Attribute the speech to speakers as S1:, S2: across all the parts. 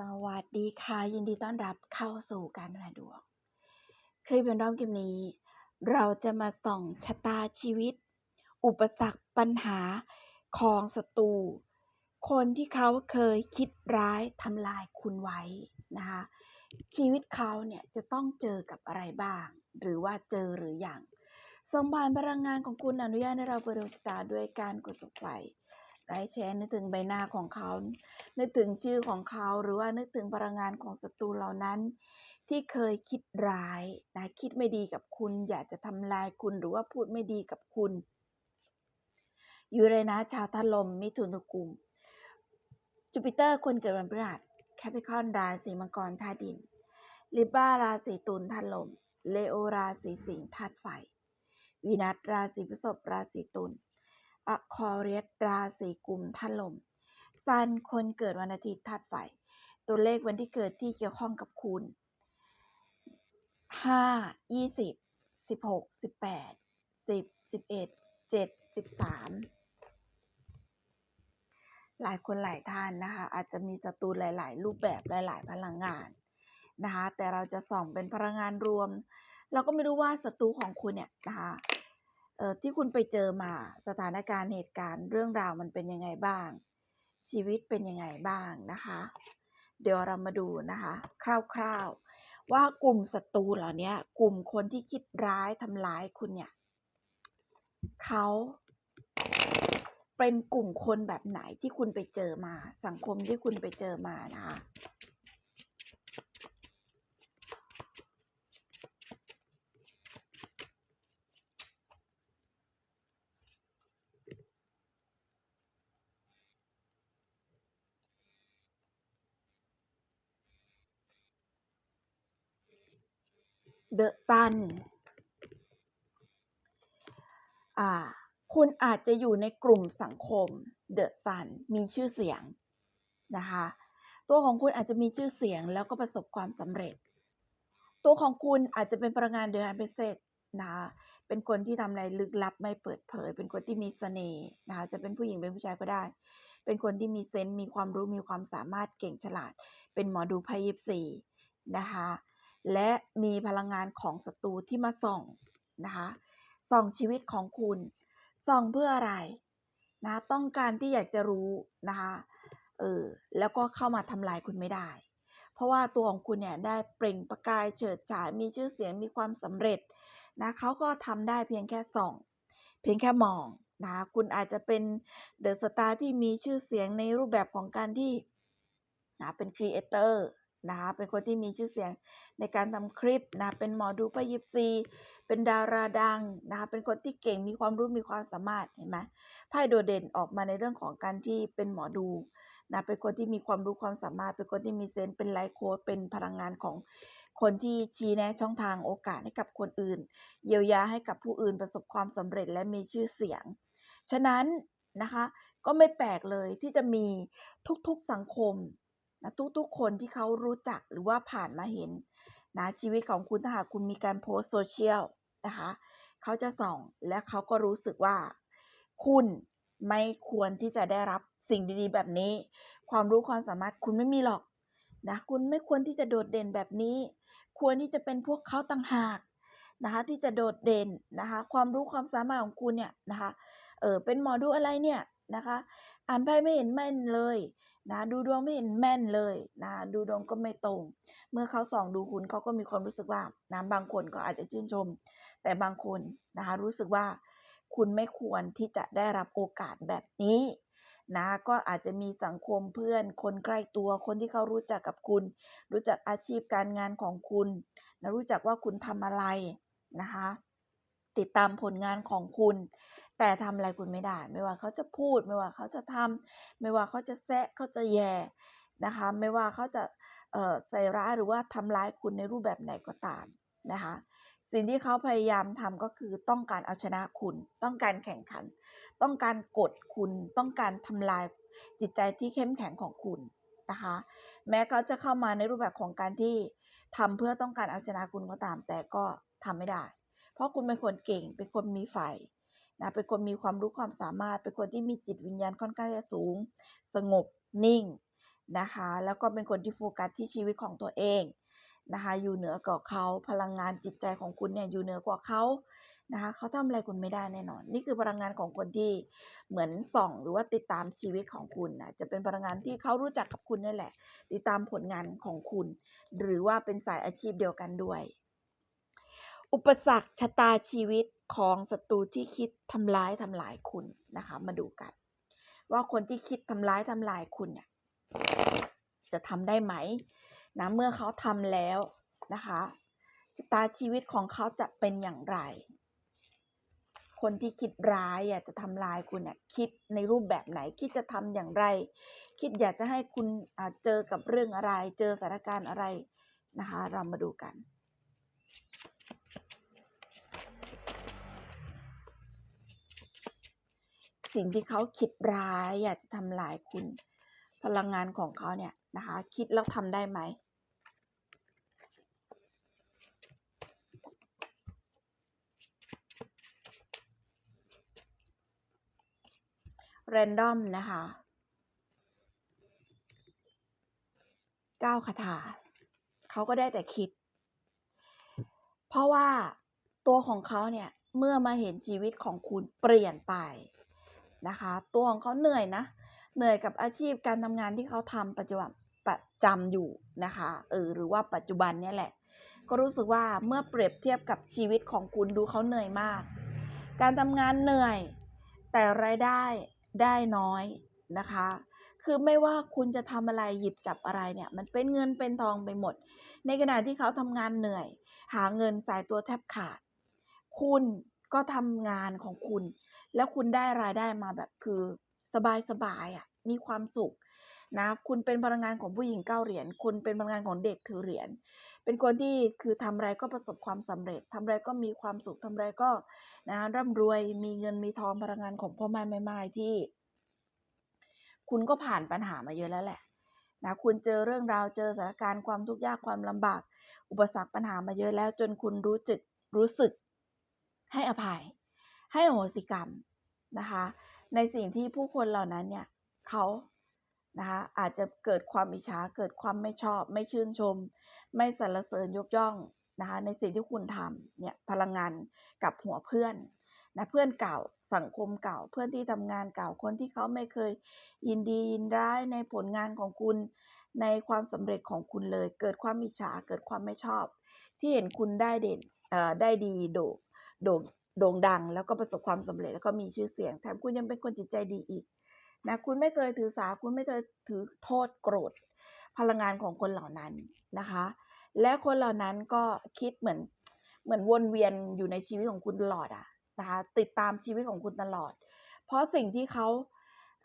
S1: สวัสดีค่ะ ยินดีต้อนรับเข้าสู่การดูแลดวง คลิปเป็นรอบคลิปนี้ เราจะมาส่องชะตาชีวิต อุปสรรคปัญหาของศัตรูคนที่เขาเคยคิดร้ายทำลายคุณไว้นะคะชีวิตเขาเนี่ยจะต้องเจอกับอะไรบ้าง หรือว่าเจอหรืออยังส่งผ่านพลังงานของคุณอนุญาตให้เราเปิดดวงตาด้วยการกด subscribe ไลค์แชร์นึกถึงใบหน้าของเขา นึกถึงชื่อของเขาหรือว่านึกถึงพลังงานของศัตรูเหล่านั้น ที่เคยคิดร้ายนะคิดไม่ดีกับคุณ อยากจะทำลายคุณหรือว่าพูดไม่ดีกับคุณอยู่เลยนะชาวธาตุลมมิถุนกุมจูปิเตอร์คนเกิดวันพฤหัสแคปิคอนราศีมังกรธาตุดินลิบ้าราศีตุลธาตุลม เลโอราศีสิงห์ธาตุไฟ วีนัสราศีพฤษภราศีตุล อคอเรียสราศีกุมธาตุลมซันคนเกิดวันอาทิตย์ธาตุไฟ ตัวเลขวันที่เกิดที่เกี่ยวข้องกับคุณห้ายี่สิบสิบหกสิบแปดสิบสิบเอ็ดเจ็ดสิบสามหลายคนหลายท่านนะคะ อาจจะมีศัตรูหลาย ๆ รูปแบบหลาย ๆ พลังงานนะคะ แต่เราจะส่องเป็นพลังงานรวม เราก็ไม่รู้ว่าศัตรูของคุณเนี่ยนะคะ ที่คุณไปเจอมาสถานการณ์เหตุการณ์เรื่องราวมันเป็นยังไงบ้าง ชีวิตเป็นยังไงบ้างนะคะ เดี๋ยวเรามาดูนะคะ คร่าวๆ ว่ากลุ่มศัตรูเหล่านี้กลุ่มคนที่คิดร้ายทำร้ายคุณเนี่ยเขาเป็นกลุ่มคนแบบไหนที่คุณไปเจอมา สังคมที่คุณไปเจอมานะคะ The Sun อ่าคุณอาจจะอยู่ในกลุ่มสังคม The Sun มีชื่อเสียงนะคะ ตัวของคุณอาจจะมีชื่อเสียงแล้วก็ประสบความสำเร็จ ตัวของคุณอาจจะเป็นพลังงานเดือนพิเศษนะคะเป็นคนที่ทำอะไรลึกลับไม่เปิดเผย เป็นคนที่มีเสน่ห์นะคะจะเป็นผู้หญิงเป็นผู้ชายก็ได้ เป็นคนที่มีเซนส์มีความรู้มีความสามารถเก่งฉลาด เป็นหมอดูไพ่ยิปซีนะคะ และมีพลังงานของศัตรูที่มาส่องนะคะส่องชีวิตของคุณส่องเพื่ออะไรนะต้องการที่อยากจะรู้นะคะเออแล้วก็เข้ามาทำลายคุณไม่ได้ เพราะว่าตัวของคุณเนี่ยได้เปล่งประกายเฉิดฉายมีชื่อเสียงมีความสำเร็จนะเขาก็ทำได้เพียงแค่ส่อง เพียงแค่มองนะคะคุณอาจจะเป็นเดอะสตาร์ที่มีชื่อเสียงในรูปแบบของการที่นะเป็นครีเอเตอร์ นะคะเป็นคนที่มีชื่อเสียงในการทำคลิปนะเป็นหมอดูพยิปซี เป็นดาราดังนะคะเป็นคนที่เก่งมีความรู้มีความสามารถเห็นไหมไพ่โดดเด่นออกมาในเรื่องของการที่เป็นหมอดูนะเป็นคนที่มีความรู้ความสามารถ เป็นคนที่มีเซนส์เป็นไลฟ์โค้ดเป็นพลังงานของคนที่ชี้แนะช่องทางโอกาสให้กับคนอื่น เยียวยาให้กับผู้อื่นประสบความสำเร็จและมีชื่อเสียง ฉะนั้นนะคะ ก็ไม่แปลกเลยที่จะมีทุกๆสังคม นะทุกๆคนที่เขารู้จักหรือว่าผ่านมาเห็นนะชีวิตของคุณถ้าหากคุณมีการโพสโซเชียลนะคะเขาจะส่องและเขาก็รู้สึกว่า คุณไม่ควรที่จะได้รับสิ่งดีๆ แบบนี้ ความรู้ความสามารถคุณไม่มีหรอกนะคุณไม่ควรที่จะโดดเด่นแบบนี้ ควรที่จะเป็นพวกเขาต่างหากนะคะที่จะโดดเด่นนะคะความรู้ความสามารถของคุณเนี่ยนะคะเออเป็นหมอดูอะไรเนี่ยนะคะ อ่านไพ่ไม่เห็นแม่นเลย นะดูดวงไม่เห็นแม่นเลยนะดูดวงก็ไม่ตรง เมื่อเขาส่องดูคุณเขาก็มีความรู้สึกว่านะบางคนก็อาจจะชื่นชม แต่บางคนนะคะรู้สึกว่าคุณไม่ควรที่จะได้รับโอกาสแบบนี้นะก็อาจจะมีสังคมเพื่อน คนใกล้ตัวคนที่เขารู้จักกับคุณ รู้จักอาชีพการงานของคุณนะรู้จักว่าคุณทำอะไรนะคะ ติดตามผลงานของคุณ แต่ทำอะไรคุณไม่ได้ ไม่ว่าเขาจะพูด ไม่ว่าเขาจะทำไม่ว่าเขาจะแซะเขาจะแย่นะคะ ไม่ว่าเขาจะเอ่อใส่ร้ายหรือว่าทำร้ายคุณในรูปแบบไหนก็ตามนะคะ สิ่งที่เขาพยายามทำก็คือต้องการเอาชนะคุณ ต้องการแข่งขัน ต้องการกดคุณ ต้องการทำลายจิตใจที่เข้มแข็งของคุณนะคะ แม้เขาจะเข้ามาในรูปแบบของการที่ทำเพื่อต้องการเอาชนะคุณก็ตาม แต่ก็ทำไม่ได้ เพราะคุณเป็นคนเก่ง เป็นคนมีไฟ นะเป็นคนมีความรู้ความสามารถ เป็นคนที่มีจิตวิญญาณค่อนข้างจะสูง สงบนิ่งนะคะ แล้วก็เป็นคนที่โฟกัสที่ชีวิตของตัวเองนะคะ อยู่เหนือกว่าเขาพลังงานจิตใจของคุณเนี่ยอยู่เหนือกว่าเขานะคะเขาทำอะไรคุณไม่ได้แน่นอน นี่คือพลังงานของคนที่เหมือนส่อง หรือว่าติดตามชีวิตของคุณนะจะเป็นพลังงานที่เขารู้จักกับคุณนี่แหละ ติดตามผลงานของคุณ หรือว่าเป็นสายอาชีพเดียวกันด้วย อุปสรรคชะตาชีวิต ของศัตรูที่คิดทำร้ายทำลายคุณนะคะ มาดูกัน ว่าคนที่คิดทำร้ายทำลายคุณเนี่ย จะทำได้ไหมนะเมื่อเขาทำแล้วนะคะชะตาชีวิตของเขาจะเป็นอย่างไร คนที่คิดร้ายอยากจะทำลายคุณเนี่ยคิดในรูปแบบไหน คิดจะทำอย่างไร คิดอยากจะให้คุณเจอกับเรื่องอะไร เจอสถานการณ์อะไรนะคะ เรามาดูกัน สิ่งที่เขาคิดร้ายอยากจะทำลายคุณ พลังงานของเขาเนี่ยนะคะ คิดแล้วทำได้ไหมแรนดอมนะคะก้าคาถาเขาก็ได้แต่คิด เพราะว่าตัวของเขาเนี่ย เมื่อมาเห็นชีวิตของคุณเปลี่ยนไป นะคะ ตัวของเขาเหนื่อยนะ เหนื่อยกับอาชีพการทำงานที่เขาทำปัจจุบันประจำอยู่นะคะเออหรือว่าปัจจุบันเนี่ยแหละ ก็รู้สึกว่าเมื่อเปรียบเทียบกับชีวิตของคุณดูเขาเหนื่อยมาก การทำงานเหนื่อย แต่รายได้ได้น้อยนะคะ คือไม่ว่าคุณจะทำอะไรหยิบจับอะไรเนี่ย มันเป็นเงินเป็นทองไปหมด ในขณะที่เขาทำงานเหนื่อย หาเงินสายตัวแทบขาด คุณก็ทำงานของคุณ แล้วคุณได้รายได้มาแบบคือสบายๆอะ มีความสุขนะ คุณเป็นพลังงานของผู้หญิงเก้าเหรียญ คุณเป็นพลังงานของเด็กถือเหรียญ เป็นคนที่คือทำอะไรก็ประสบความสำเร็จทำอะไรก็มีความสุขทำอะไรก็นะร่ำรวย มีเงินมีทองพลังงานของพ่อแม่แม่ไม้ที่ คุณก็ผ่านปัญหามาเยอะแล้วแหละนะคุณเจอเรื่องราวเจอสถานการณ์ความทุกข์ยากความลำบาก อุปสรรคปัญหามาเยอะแล้ว จนคุณรู้จึกรู้สึกให้อภัย ให้อโหสิกรรมนะคะ ในสิ่งที่ผู้คนเหล่านั้นเนี่ยเขานะคะอาจจะเกิดความอิจฉาเกิดความไม่ชอบ ไม่ชื่นชม ไม่สรรเสริญยกย่องนะคะในสิ่งที่คุณทำเนี่ยพลังงานกับหัวเพื่อนนะเพื่อนเก่าสังคมเก่าเพื่อนที่ทำงานเก่าคนที่เขาไม่เคยยินดียินร้ายในผลงานของคุณ ในความสำเร็จของคุณเลย เกิดความอิจฉาเกิดความไม่ชอบ ที่เห็นคุณได้เด่นได้ดีโด่โด่ง โด่งดัง แล้วก็ประสบความสำเร็จแล้วก็มีชื่อเสียง แถมคุณยังเป็นคนจิตใจดีอีกนะคุณไม่เคยถือสาคุณไม่เคยถือโทษโกรธ พลังงานของคนเหล่านั้นนะคะ และคนเหล่านั้นก็คิดเหมือนเหมือนวนเวียนอยู่ในชีวิตของคุณตลอดอะนะคะติดตามชีวิตของคุณตลอด เพราะสิ่งที่เขา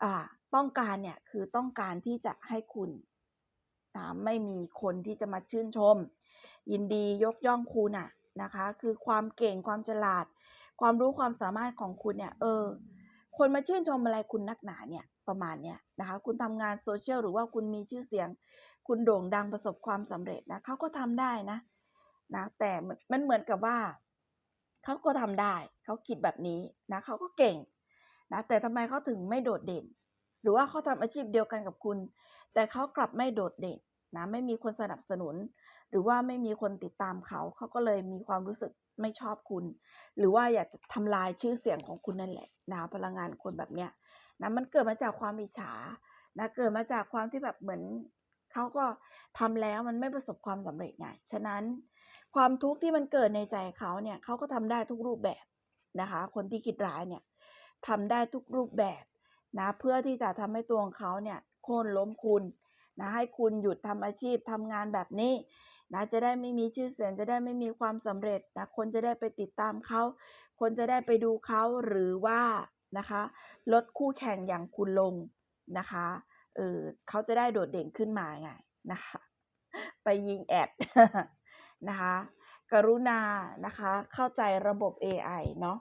S1: อ่าต้องการเนี่ยคือต้องการที่จะให้คุณนะไม่มีคนที่จะมาชื่นชม ยินดียกย่องคุณอะนะคะ คือความเก่งความฉลาด ความรู้ความสามารถของคุณเนี่ย เออ คนมาชื่นชมอะไรคุณนักหนาเนี่ย ประมาณเนี้ยนะคะ คุณทำงานโซเชียลหรือว่าคุณมีชื่อเสียง คุณโด่งดังประสบความสำเร็จนะเขาก็ทำได้นะ นะ แต่มันเหมือนกับว่าเขาก็ทำได้ เขาคิดแบบนี้นะเขาก็เก่งนะแต่ทำไมเขาถึงไม่โดดเด่น หรือว่าเขาทำอาชีพเดียวกันกับคุณ แต่เขากลับไม่โดดเด่นนะไม่มีคนสนับสนุน หรือว่าไม่มีคนติดตามเขาเขาก็เลยมีความรู้สึกไม่ชอบคุณ หรือว่าอยากจะทำลายชื่อเสียงของคุณนั่นแหละนะพลังงานคนแบบเนี้ยนะมันเกิดมาจากความอิจฉานะเกิดมาจากความที่แบบเหมือนเขาก็ทำแล้วมันไม่ประสบความสำเร็จไงฉะนั้นความทุกข์ที่มันเกิดในใจเขาเนี่ยเขาก็ทำได้ทุกรูปแบบนะคะ คนที่คิดร้ายเนี่ยทำได้ทุกรูปแบบนะเพื่อที่จะทำให้ตัวของเขาเนี่ยโค่นล้มคุณนะให้คุณหยุดทำอาชีพทำงานแบบนี้ นะจะได้ไม่มีชื่อเสียงจะได้ไม่มีความสำเร็จนะคนจะได้ไปติดตามเขาคนจะได้ไปดูเขาหรือว่านะคะลดคู่แข่งอย่างคุณลงนะคะเออเขาจะได้โดดเด่นขึ้นมาไงนะคะไปยิงแอดนะคะกรุณานะคะเข้าใจระบบ AI เนาะ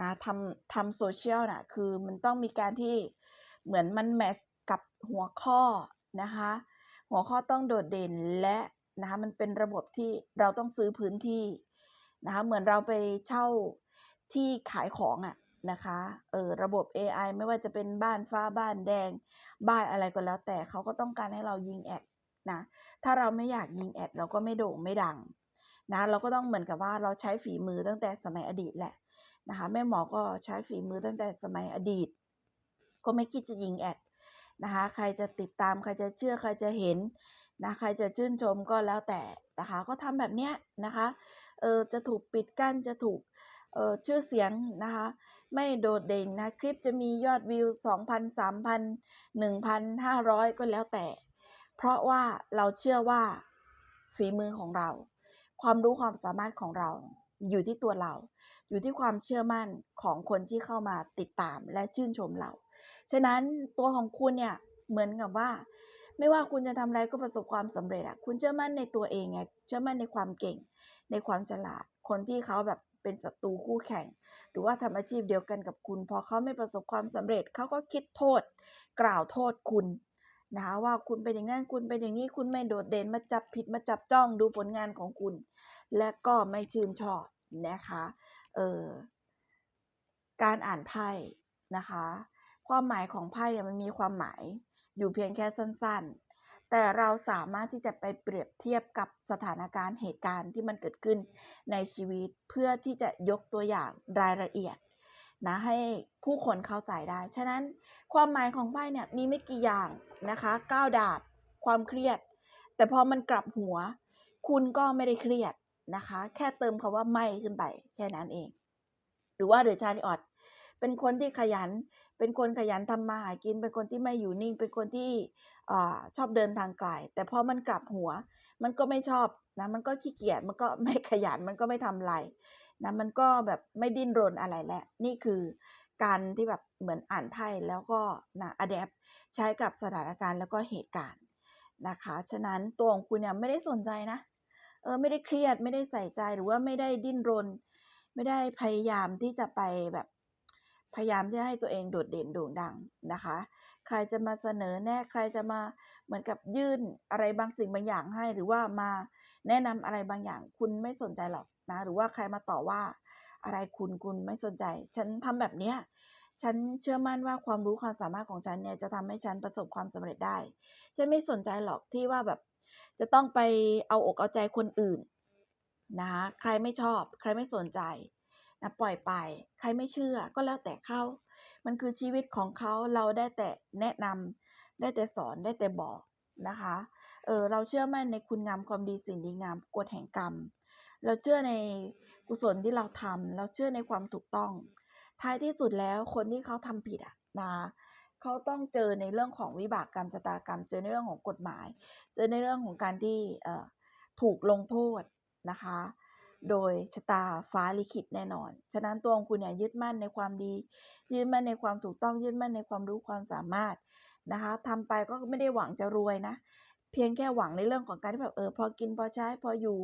S1: นะทำทำโซเชียลน่ะคือมันต้องมีการที่เหมือนมันแมทช์กับหัวข้อนะคะ หัวข้อต้องโดดเด่นและนะคะมันเป็นระบบที่เราต้องซื้อพื้นที่นะคะเหมือนเราไปเช่าที่ขายของอะนะคะเออระบบ AI ไม่ว่าจะเป็นบ้านฟ้าบ้านแดง บ้านอะไรก็แล้ว แต่เขาก็ต้องการให้เรายิงแอดนะถ้าเราไม่อยากยิงแอดเราก็ไม่โด่งไม่ดังนะเราก็ต้องเหมือนกับว่าเราใช้ฝีมือตั้งแต่สมัยอดีตแหละนะคะแม่หมอก็ใช้ฝีมือตั้งแต่สมัยอดีต ก็ไม่คิดจะยิงแอด นะคะ ใครจะติดตามใครจะเชื่อใครจะเห็นนะใครจะชื่นชมก็แล้วแต่นะคะ ก็ทำแบบเนี้ยนะคะเออจะถูกปิดกั้นจะถูกเออชื่อเสียงนะคะ ไม่โดดเด่นนะคลิปจะมียอดวิว 2,000 3,000 1,500 ก็แล้วแต่ เพราะว่าเราเชื่อว่าฝีมือของเรา ความรู้ความสามารถของเราอยู่ที่ตัวเรา อยู่ที่ความเชื่อมั่นของคนที่เข้ามาติดตามและชื่นชมเรา ฉะนั้นตัวของคุณเนี่ยเหมือนกับว่า ไม่ว่าคุณจะทำอะไรก็ประสบความสำเร็จอะคุณเชื่อมั่นในตัวเองไงเชื่อมั่นในความเก่ง ในความฉลาด คนที่เขาแบบเป็นศัตรูคู่แข่ง หรือว่าทำอาชีพเดียวกันกับคุณ พอเขาไม่ประสบความสำเร็จเขาก็คิดโทษ กล่าวโทษคุณนะคะว่าคุณเป็นอย่างนั้นคุณเป็นอย่างนี้คุณไม่โดดเด่นมาจับผิดมาจับจ้องดูผลงานของคุณ และก็ไม่ชื่นชอบนะคะเออการอ่านไพ่นะคะ ความหมายของไพ่มันมีความหมายอยู่เพียงแค่สั้นๆ แต่เราสามารถที่จะไปเปรียบเทียบกับสถานการณ์เหตุการณ์ที่มันเกิดขึ้นในชีวิตเพื่อที่จะยกตัวอย่างรายละเอียดนะให้ผู้คนเข้าใจได้ ฉะนั้นความหมายของไพ่เนี่ยมีไม่กี่อย่างนะคะก้าวดาบความเครียด แต่พอมันกลับหัว คุณก็ไม่ได้เครียดนะคะ แค่เติมคาว่าไม่ขึ้นไปแค่นั้นเอง หรือว่าเดชานิออด เป็นคนที่ขยัน เป็นคนขยันทำมาหากิน เป็นคนที่ไม่อยู่นิ่ง เป็นคนที่อชอบเดินทางไกล แต่พอมันกลับหัว มันก็ไม่ชอบนะ มันก็ขี้เกียจ มันก็ไม่ขยัน มันก็ไม่ทำอะไรนะ มันก็แบบไม่ดิ้นรนอะไรแหละ นี่คือการที่แบบเหมือนอ่านไพ่แล้วก็นะอะแดปใช้กับสถานการณ์แล้วก็เหตุการณ์นะคะ ฉะนั้นตัวของคุณเนี่ยไม่ได้สนใจนะ เออไม่ได้เครียดไม่ได้ใส่ใจหรือว่าไม่ได้ดิ้นรน ไม่ได้พยายามที่จะไปแบบ พยายามที่จะให้ตัวเองโดดเด่นโด่งดังนะคะ ใครจะมาเสนอแนะใครจะมาเหมือนกับยื่นอะไรบางสิ่งบางอย่างให้ หรือว่ามาแนะนำอะไรบางอย่าง คุณไม่สนใจหรอกนะ หรือว่าใครมาต่อว่าอะไรคุณคุณไม่สนใจ ฉันทำแบบเนี้ยฉันเชื่อมั่นว่าความรู้ความสามารถของฉันเนี่ยจะทำให้ฉันประสบความสำเร็จได้ ฉันไม่สนใจหรอกที่ว่าแบบ จะต้องไปเอาอกเอาใจคนอื่นนะคะใครไม่ชอบ ใครไม่สนใจ นะปล่อยไป ใครไม่เชื่อก็แล้วแต่เขามันคือชีวิตของเขาเราได้แต่แนะนำได้แต่สอนได้แต่บอกนะคะเออเราเชื่อมั่นในคุณงามความดีสิ่งดีงามกฎแห่งกรรม เราเชื่อในกุศลที่เราทำเราเชื่อในความถูกต้อง ท้ายที่สุดแล้วคนที่เขาทำผิดอะนะเขาต้องเจอในเรื่องของวิบากกรรมชะตากรรม เจอในเรื่องของกฎหมาย เจอในเรื่องของการที่ถูกลงโทษนะคะ โดยชะตาฟ้าลิขิตแน่นอน ฉะนั้นตัวของคุณเนี่ยยึดมั่นในความดี ยึดมั่นในความถูกต้อง ยึดมั่นในความรู้ความสามารถนะคะทำไปก็ไม่ได้หวังจะรวยนะ เพียงแค่หวังในเรื่องของการที่แบบเออพอกินพอใช้พออยู่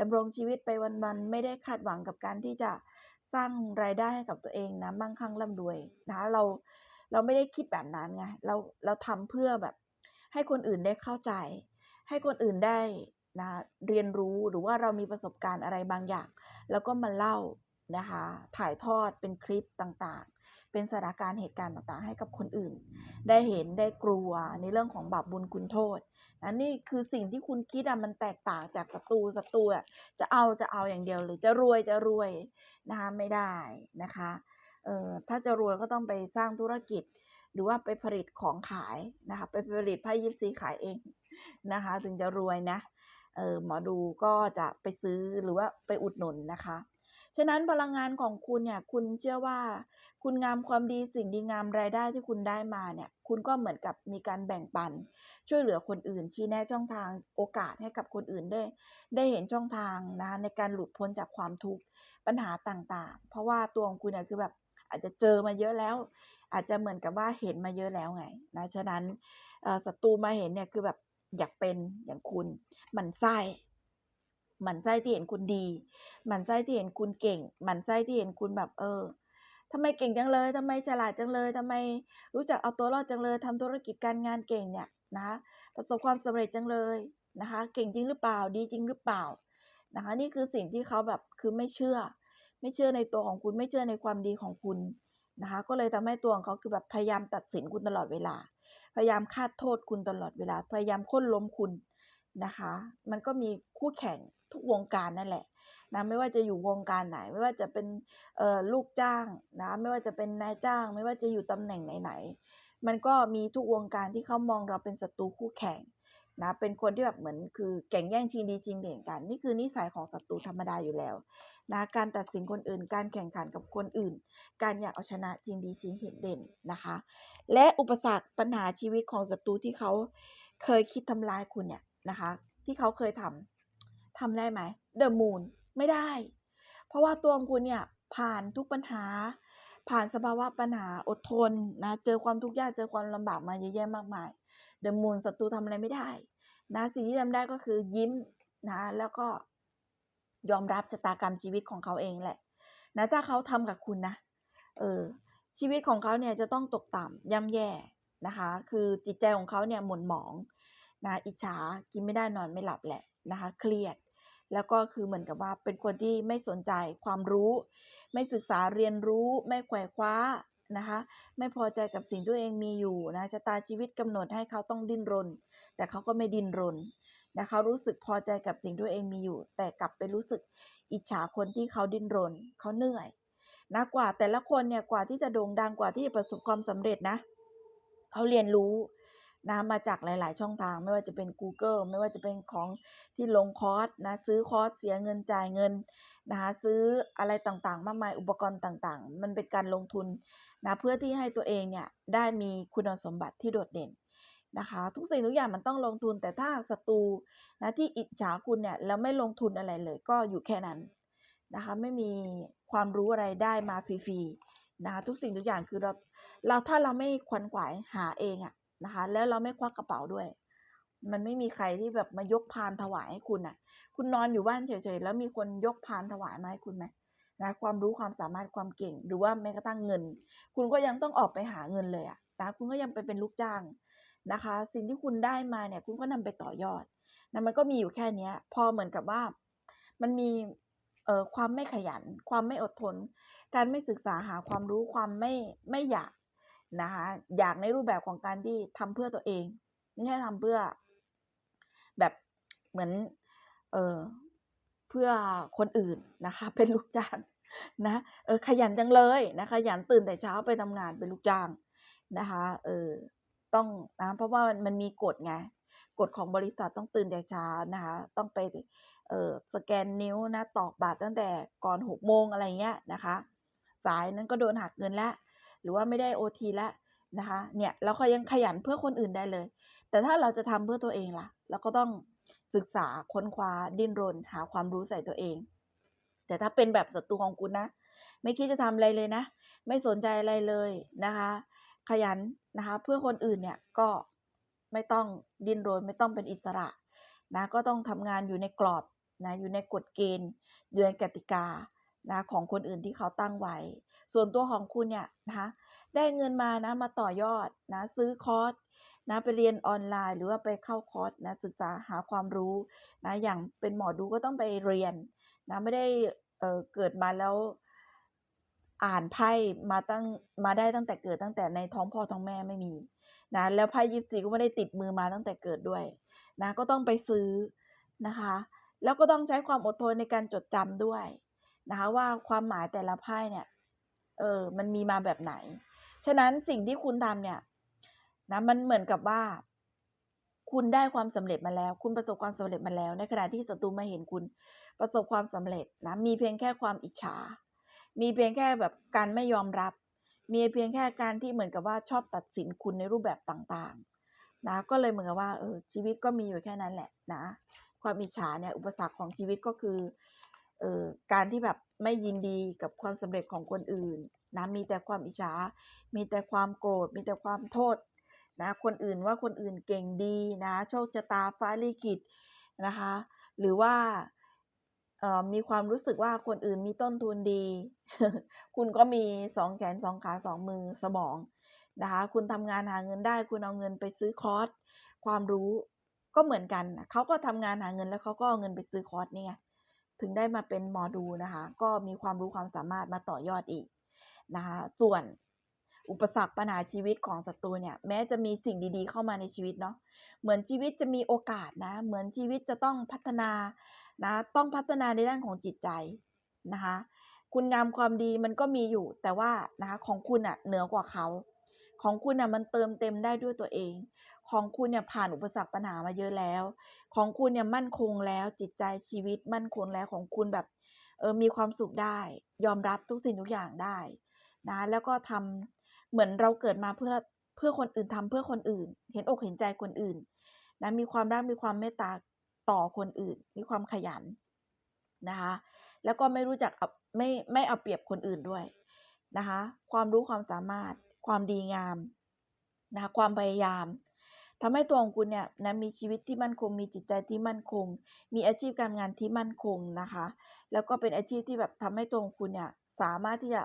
S1: ดำรงชีวิตไปวันๆไม่ได้คาดหวังกับการที่จะสร้างรายได้ให้กับตัวเองนะมั่งคั่งร่ำรวยนะคะเราเราไม่ได้คิดแบบนั้นไงเราเราทำเพื่อแบบ ให้คนอื่นได้เข้าใจ ให้คนอื่นได้ นะเรียนรู้หรือว่าเรามีประสบการณ์อะไรบางอย่าง แล้วก็มาเล่านะคะถ่ายทอดเป็นคลิปต่างๆ เป็นสถานการณ์เหตุการณ์ต่างๆ ให้กับคนอื่น ได้เห็นได้กลัวในเรื่องของบาปบุญคุณโทษนะนี่คือสิ่งที่คุณคิดอะมันแตกต่างจากศัตรูศัตรูอะจะเอาจะเอาอย่างเดียวหรือจะรวยจะรวยนะคะไม่ได้นะคะเอ่อถ้าจะรวยก็ต้องไปสร้างธุรกิจ หรือว่าไปผลิตของขายนะคะไปผลิตไพ่ยิปซีขายเองนะคะ ถึงจะรวยนะ เออหมอดูก็จะไปซื้อหรือว่าไปอุดหนุนนะคะ ฉะนั้นพลังงานของคุณเนี่ย คุณเชื่อว่า คุณงามความดีสิ่งดีงามรายได้ที่คุณได้มาเนี่ย คุณก็เหมือนกับมีการแบ่งปัน ช่วยเหลือคนอื่น ชี้แนะช่องทางโอกาสให้กับคนอื่นได้ ได้เห็นช่องทางนะในการหลุดพ้นจากความทุกข์ปัญหาต่างๆ เพราะว่าตัวของคุณเนี่ยคือแบบอาจจะเจอมาเยอะแล้ว อาจจะเหมือนกับว่าเห็นมาเยอะแล้วไงนะฉะนั้นศัตรูมาเห็นเนี่ยคือแบบ อยากเป็นอย่างคุณหมันไส้หมันไส้ที่เห็นคุณดีหมันไส้ที่เห็นคุณเก่งหมันไส้ที่เห็นคุณแบบเออทำไมเก่งจังเลยทำไมฉลาดจังเลยทำไมรู้จักเอาตัวรอดจังเลยทำธุรกิจการงานเก่งเนี่ยนะประสบความสำเร็จจังเลยนะคะ เก่งจริงหรือเปล่าดีจริงหรือเปล่านะคะ นี่คือสิ่งที่เขาแบบคือไม่เชื่อ ไม่เชื่อในตัวของคุณไม่เชื่อในความดีของคุณนะคะ ก็เลยทำให้ตัวของเขาคือแบบพยายามตัดสินคุณตลอดเวลา พยายามคาดโทษคุณตลอดเวลา พยายามค้นล้มคุณนะคะ มันก็มีคู่แข่งทุกวงการนั่นแหละนะไม่ว่าจะอยู่วงการไหน ไม่ว่าจะเป็นลูกจ้างนะไม่ว่าจะเป็นนายจ้าง ไม่ว่าจะอยู่ตำแหน่งไหนๆมันก็มีทุกวงการที่เขามองเราเป็นศัตรูคู่แข่ง นะเป็นคนที่แบบเหมือนคือแข่งแย่งชิงดีชิงเด่นกัน นี่คือนิสัยของศัตรูธรรมดาอยู่แล้วนะการตัดสินคนอื่น การแข่งขันกับคนอื่น การอยากเอาชนะชิงดีชิงเด่นนะคะ และอุปสรรคปัญหาชีวิตของศัตรูที่เขาเคยคิดทำร้ายคุณเนี่ยนะคะ ที่เขาเคยทำทำได้ไหมเดอะมูนไม่ได้ เพราะว่าตัวของคุณเนี่ยผ่านทุกปัญหา ผ่านสภาวะปัญหาอดทนนะเจอความทุกข์ยากเจอความลำบากมาเยอะแยะมากมาย เดอะมูนศัตรูทำอะไรไม่ได้นะสิ่งที่ทำได้ก็คือยิ้มนะแล้วก็ยอมรับชะตากรรมชีวิตของเขาเองแหละนะถ้าเขาทำกับคุณนะเออชีวิตของเขาเนี่ยจะต้องตกต่ำย่ำแย่นะคะ คือจิตใจของเขาเนี่ยหม่นหมองนะอิจฉากินไม่ได้นอนไม่หลับแหละนะคะ เครียด แล้วก็คือเหมือนกับว่าเป็นคนที่ไม่สนใจความรู้ ไม่ศึกษาเรียนรู้ ไม่แขว่คว้า นะคะ ไม่พอใจกับสิ่งที่ตัวเองมีอยู่นะชะตาชีวิตกำหนดให้เขาต้องดิ้นรน แต่เขาก็ไม่ดิ้นรนนะเขารู้สึกพอใจกับสิ่งที่ตัวเองมีอยู่ แต่กลับไปรู้สึกอิจฉาคนที่เขาดิ้นรน เขาเหนื่อยนะกว่าแต่ละคนเนี่ยกว่าที่จะโด่งดังกว่าที่จะประสบความสำเร็จนะเขาเรียนรู้ นะมาจากหลาย ๆ ช่องทางไม่ว่าจะเป็น Google ไม่ว่าจะเป็นของที่ลงคอร์สนะซื้อคอร์สเสียเงินจ่ายเงินนะคะซื้ออะไรต่างๆ มากมายอุปกรณ์ต่างๆ มันเป็นการลงทุนนะเพื่อที่ให้ตัวเองเนี่ยได้มีคุณสมบัติที่โดดเด่นนะคะทุกสิ่งทุกอย่างมันต้องลงทุนแต่ถ้าศัตรูนะที่อิจฉาคุณเนี่ยแล้วไม่ลงทุนอะไรเลยก็อยู่แค่นั้นนะคะไม่มีความรู้อะไรได้มาฟรีๆนะคะทุกสิ่งทุกอย่างคือเราเราถ้าเราไม่ควนขวายหาเองอะ นะคะ แล้วเราไม่ควักกระเป๋าด้วย มันไม่มีใครที่แบบมายกพานถวายให้คุณอะคุณนอนอยู่บ้านเฉยๆแล้วมีคนยกพานถวายมาให้คุณไหมนะความรู้ความสามารถความเก่ง หรือว่าแม้กระทั่งเงิน คุณก็ยังต้องออกไปหาเงินเลยอะนะคุณก็ยังไปเป็นลูกจ้างนะคะ สิ่งที่คุณได้มาเนี่ย คุณก็นำไปต่อยอดนะมันก็มีอยู่แค่เนี้ย พอเหมือนกับว่ามันมีเอ่อความไม่ขยัน ความไม่อดทน การไม่ศึกษาหาความรู้ความไม่ไม่อยาก นะคะอยากในรูปแบบของการที่ทำเพื่อตัวเอง ไม่ใช่ทำเพื่อ แบบเหมือน เออเพื่อคนอื่นนะคะ เป็นลูกจ้างนะเออขยันจังเลยนะขยันตื่นแต่เช้าไปทำงานเป็นลูกจ้างนะคะเออต้องนะเพราะว่ามันมีกฎไงกฎของบริษัทต้องตื่นแต่เช้านะคะต้องไปเออสแกนนิ้วนะตอกบัตรตั้งแต่ก่อนหกโมงอะไรเงี้ยนะคะ สายนั้นก็โดนหักเงินแล้ว รือว่าไม่ได้โอทีแล้วนะคะเนี่ยเราก็ยังขยันเพื่อคนอื่นได้เลย แต่ถ้าเราจะทำเพื่อตัวเองล่ะ เราก็ต้องศึกษาค้นคว้าดิ้นรน หาความรู้ใส่ตัวเอง แต่ถ้าเป็นแบบศัตรูของคุณนะ ไม่คิดจะทำอะไรเลยนะ ไม่สนใจอะไรเลยนะคะ ขยันนะคะ เพื่อคนอื่นเนี่ยก็ไม่ต้องดิ้นรนไม่ต้องเป็นอิสระนะก็ต้องทำงานอยู่ในกรอบนะอยู่ในกฎเกณฑ์อยู่ในกติกานะของคนอื่นที่เขาตั้งไว้ ส่วนตัวของคุณเนี่ยนะคะได้เงินมานะมาต่อยอดนะซื้อคอร์สนะไปเรียนออนไลน์ หรือว่าไปเข้าคอร์สนะศึกษาหาความรู้นะอย่างเป็นหมอดูก็ต้องไปเรียนนะไม่ได้เเกิดมาแล้วอ่านไพ่มาตั้งมาได้ตั้งแต่เกิดตั้งแต่ในท้องพ่อท้องแม่ไม่มีนะแล้วไพ่ยิปซีก็ไม่ได้ติดมือมาตั้งแต่เกิดด้วยนะก็ต้องไปซื้อนะคะ แล้วก็ต้องใช้ความอดทนในการจดจำด้วยนะคะว่าความหมายแต่ละไพ่เนี่ย เออ มันมีมาแบบไหน ฉะนั้นสิ่งที่คุณทำเนี่ย นะ มันเหมือนกับว่า คุณได้ความสำเร็จมาแล้ว คุณประสบความสำเร็จมาแล้ว ในขณะที่ศัตรูมาเห็นคุณ ประสบความสำเร็จนะ มีเพียงแค่ความอิจฉา มีเพียงแค่แบบการไม่ยอมรับ มีเพียงแค่การที่เหมือนกับว่าชอบตัดสินคุณในรูปแบบต่างๆ นะ ก็เลยเหมือนกับว่า เออ ชีวิตก็มีอยู่แค่นั้นแหละ นะ ความอิจฉาเนี่ย อุปสรรคของชีวิตก็คือ เอ่อการที่แบบไม่ยินดีกับความสำเร็จของคนอื่นนะมีแต่ความอิจฉา มีแต่ความโกรธ มีแต่ความโทษนะคนอื่นว่าคนอื่นเก่งดีนะโชคชะตาฟ้าลิขิตนะคะหรือว่าออมีความรู้สึกว่าคนอื่นมีต้นทุนดี คุณก็มีสองแขนสองขาสองมือสมองนะคะคุณทำงานหาเงินได้ คุณเอาเงินไปซื้อคอร์สความรู้ก็เหมือนกันเขาก็ทำงานหาเงินแล้วเขาก็เอาเงินไปซื้อคอร์สนี่ไง ถึงได้มาเป็นหมอดูนะคะ ก็มีความรู้ความสามารถมาต่อยอดอีกนะคะส่วนอุปสรรคปัญหาชีวิตของศัตรูเนี่ย แม้จะมีสิ่งดีๆเข้ามาในชีวิตเนาะเหมือนชีวิตจะมีโอกาสนะ เหมือนชีวิตจะต้องพัฒนานะ ต้องพัฒนาในด้านของจิตใจนะคะ คุณงามความดีมันก็มีอยู่ แต่ว่านะคะของคุณอะเหนือกว่าเขา ของคุณอะมันเติมเต็มได้ด้วยตัวเอง ของคุณเนี่ยผ่านอุปสรรคปัญหามาเยอะแล้ว ของคุณเนี่ยมั่นคงแล้วจิตใจชีวิตมั่นคงแล้วของคุณแบบเออมีความสุขได้ ยอมรับทุกสิ่งทุกอย่างได้นะแล้วก็ทำเหมือนเราเกิดมาเพื่อเพื่อคนอื่นทำเพื่อคนอื่น เห็นอกเห็นใจคนอื่นนะมีความรักมีความเมตตาต่อคนอื่น มีความขยันนะคะ แล้วก็ไม่รู้จักเอาไม่ไม่เอาเปรียบคนอื่นด้วยนะคะ ความรู้ความสามารถ ความดีงามนะความพยายามทำให้ตัวของคุณเนี่ยนะมีชีวิตที่มั่นคง มีจิตใจที่มั่นคง มีอาชีพการงานที่มั่นคงนะคะ แล้วก็เป็นอาชีพที่แบบทำให้ตัวของคุณเนี่ยสามารถที่จะ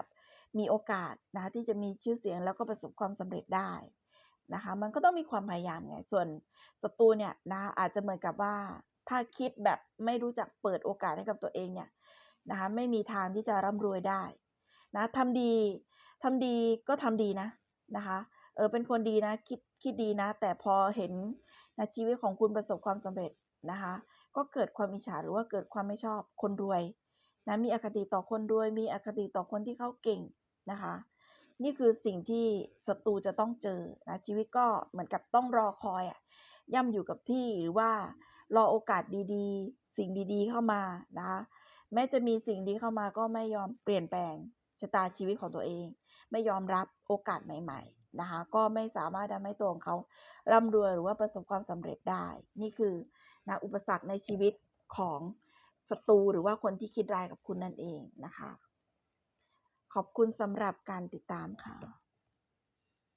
S1: มีโอกาสนะคะที่จะมีชื่อเสียงแล้วก็ประสบความสำเร็จได้นะคะมันก็ต้องมีความพยายามไง ส่วนศัตรูเนี่ยนะอาจจะเหมือนกับว่าถ้าคิดแบบไม่รู้จักเปิดโอกาสให้กับตัวเองเนี่ยนะคะไม่มีทางที่จะร่ำรวยได้นะทำดี ทำดีก็ทำดีนะนะคะเออเป็นคนดีนะคิดคิดดีนะ แต่พอเห็นนะชีวิตของคุณประสบความสำเร็จนะคะ ก็เกิดความอิจฉาหรือว่าเกิดความไม่ชอบคนรวยนะมีอคติต่อคนรวย มีอคติต่อคนที่เขาเก่งนะคะ นี่คือสิ่งที่ศัตรูจะต้องเจอนะชีวิตก็เหมือนกับต้องรอคอยอะย่ำอยู่กับที่หรือว่ารอโอกาสดีๆ สิ่งดีๆเข้ามานะคะแม้จะมีสิ่งดีเข้ามาก็ไม่ยอมเปลี่ยนแปลงชะตาชีวิตของตัวเอง ไม่ยอมรับโอกาสใหม่ ๆ นะคะ ก็ไม่สามารถทำให้ตัวของเขาร่ำรวยหรือว่าประสบความสำเร็จได้ นี่คือนะอุปสรรคในชีวิตของศัตรูหรือว่าคนที่คิดร้ายกับคุณนั่นเองนะคะ ขอบคุณสำหรับการติดตามค่ะ